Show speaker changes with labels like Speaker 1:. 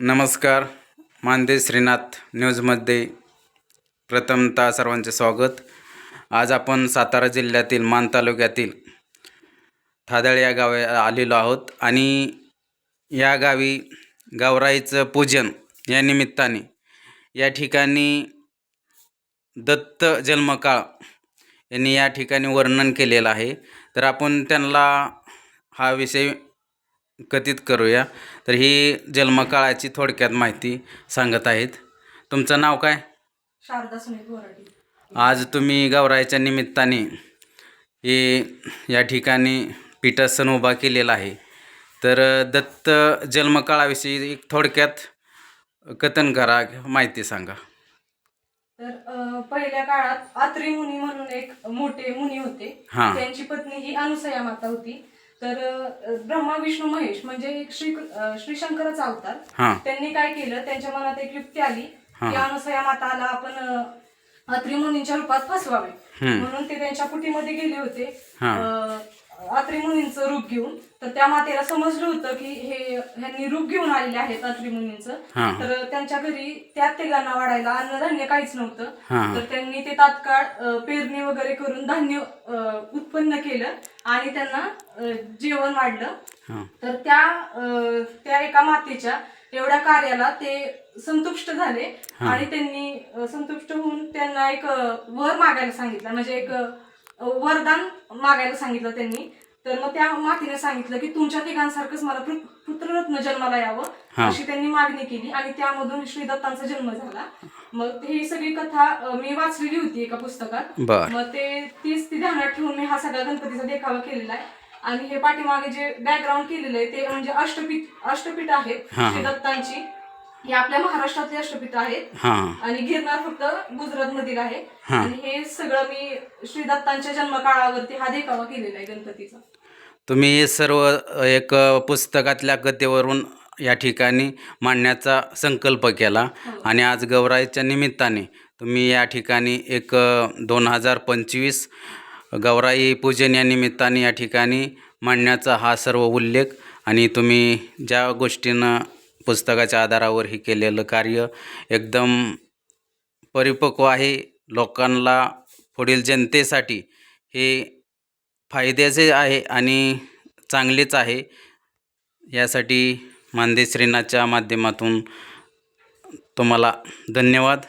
Speaker 1: नमस्कार. मानदे श्रीनाथ न्यूजमध्ये प्रथमतः सर्वांचे स्वागत. आज आपण सातारा जिल्ह्यातील मान तालुक्यातील थादळ या गावे आलेलो आहोत आणि या गावी गावराईचं पूजन या निमित्ताने या ठिकाणी दत्त जन्मकाळ यांनी या ठिकाणी वर्णन केलेलं आहे. तर आपण त्यांना हा विषय कथित करूया. तर ही जन्मकाळाची थोडक्यात माहिती सांगत आहेत. तुमचं नाव काय?
Speaker 2: शारदा सुनील बोराडी.
Speaker 1: आज तुम्ही गौरायच्या निमित्ताने हे या ठिकाणी पीठासन उभा केलेला आहे. तर दत्त जन्मकाळाविषयी एक थोडक्यात कथन करा माहिती सांगा.
Speaker 2: तर अं, पहिल्या काळात आत्री मुनी म्हणून एक मोठे मुनी होते.
Speaker 1: हा.
Speaker 2: त्यांची पत्नी ही अनुसया माता होती. तर ब्रह्मा विष्णू महेश म्हणजे एक श्री श्री शंकराचा अवतार. त्यांनी काय केलं? त्यांच्या मनात एक युक्ती आली. की अनुसया माताला आपण अं, अत्री मुनींच्या रूपात फसवावे. म्हणून ते त्यांच्या कुटीमध्ये गेले होते. अत्री मुनींचं रूप घेऊन तर त्या मातेला समजलं होतं की हे ह्यांनी रूप घेऊन आलेले आहेत अत्री मुनींचं
Speaker 1: हा.
Speaker 2: तर त्यांच्या घरी त्या तिघांना वाढायला अन्नधान्य काहीच नव्हतं. तर त्यांनी ते तात्काळ अं, पेरणी वगैरे करून धान्य अं, उत्पन्न केलं आणि त्यांना अं, जेवण वाढलं
Speaker 1: हां
Speaker 2: तर त्या अं, त्या एका मातेच्या एवढ्या कार्याला ते संतुष्ट झाले. आणि त्यांनी अं, संतुष्ट होऊन त्यांना एक अं, वर मागायला सांगितलं म्हणजे एक अं, वरदान मागायला सांगितलं त्यांनी. तर मग त्या मातीने सांगितलं की तुमच्या तिघांसारखंच मला पुत्ररत्न जन्माला यावं. अशी त्यांनी मागणी केली. आणि त्यामधून श्री दत्तांचा जन्म झाला. मग ही सगळी कथा मी वाचलेली होती एका पुस्तकात. मग ते तीच ती ध्यानात ठेवून मी हा सगळा गणपतीचा देखावा केलेला आहे. आणि हे पाठीमागे जे बॅकग्राऊंड केलेलं आहे ते म्हणजे अष्टपीठ अष्टपीठ आहेत
Speaker 1: हा.
Speaker 2: श्री दत्तांची हे आपल्या महाराष्ट्रातले अष्टपीठ आहेत.
Speaker 1: हां.
Speaker 2: आणि गिरनार फक्त गुजरात मधील आहे.
Speaker 1: हा.
Speaker 2: आणि हे सगळं मी श्री दत्तांच्या जन्मकाळावरती हा देखावा केलेला आहे गणपतीचा.
Speaker 1: तुम्ही सर्व एक पुस्तकातल्या कथेवरून या ठिकाणी मांडण्याचा संकल्प केला.
Speaker 2: हो.
Speaker 1: आणि आज गौराईच्या निमित्ताने तुम्ही या ठिकाणी एक दोन हजार पंचवीस गौराई पूजन या निमित्ताने या ठिकाणी मांडण्याचा हा सर्व उल्लेख. आणि तुम्ही ज्या गोष्टीनं पुस्तकाच्या आधारावर हे केलेलं कार्य एकदम परिपक्व आहे. लोकांना पुढील जनतेसाठी हे फायद्याचे आहे आणि चांगलेच आहे. यासाठी मानदेश श्रीनाथच्या माध्यमातून तुम्हाला धन्यवाद.